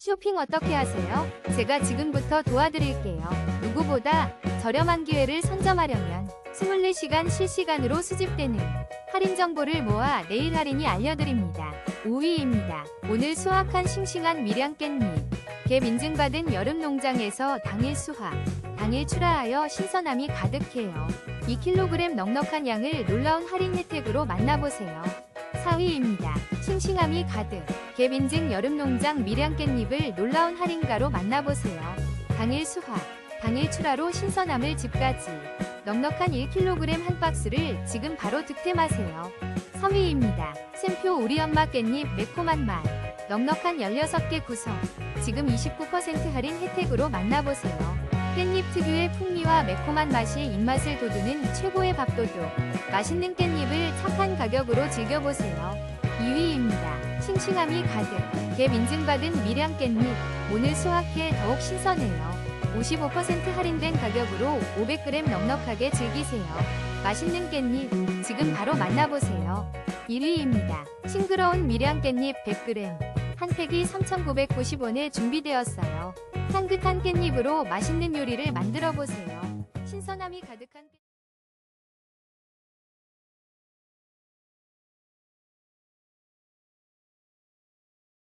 쇼핑 어떻게 하세요? 제가 지금부터 도와드릴게요. 누구보다 저렴한 기회를 선점하려면 24시간 실시간으로 수집되는 할인 정보를 모아 내일 할인이 알려드립니다. 5위입니다. 오늘 수확한 싱싱한 밀양 깻잎. 갭 인증받은 여름 농장에서 당일 수확, 당일 출하하여 신선함이 가득해요. 2kg 넉넉한 양을 놀라운 할인 혜택으로 만나보세요. 4위입니다. 싱싱함이 가득. 갭 인증 여름 농장 밀양 깻잎을 놀라운 할인가로 만나보세요. 당일 수확, 당일 출하로 신선함을 집까지. 넉넉한 1kg 한 박스를 지금 바로 득템하세요. 3위입니다. 샘표 우리 엄마 깻잎 매콤한 맛. 넉넉한 16개 구성. 지금 29% 할인 혜택으로 만나보세요. 깻잎 특유의 풍미와 매콤한 맛이 입맛을 돋우는 최고의 밥도둑. 맛있는 깻잎을 착한 가격으로 즐겨보세요. 2위입니다. 싱싱함이 가득. 갭 인증받은 밀양 깻잎. 오늘 수확해 더욱 신선해요. 55% 할인된 가격으로 500g 넉넉하게 즐기세요. 맛있는 깻잎 지금 바로 만나보세요. 1위입니다. 싱그러운 밀양 깻잎 100g 한 팩이 3,990원에 준비되었어요. 향긋한 깻잎으로 맛있는 요리를 만들어 보세요. 신선함이 가득한 깻-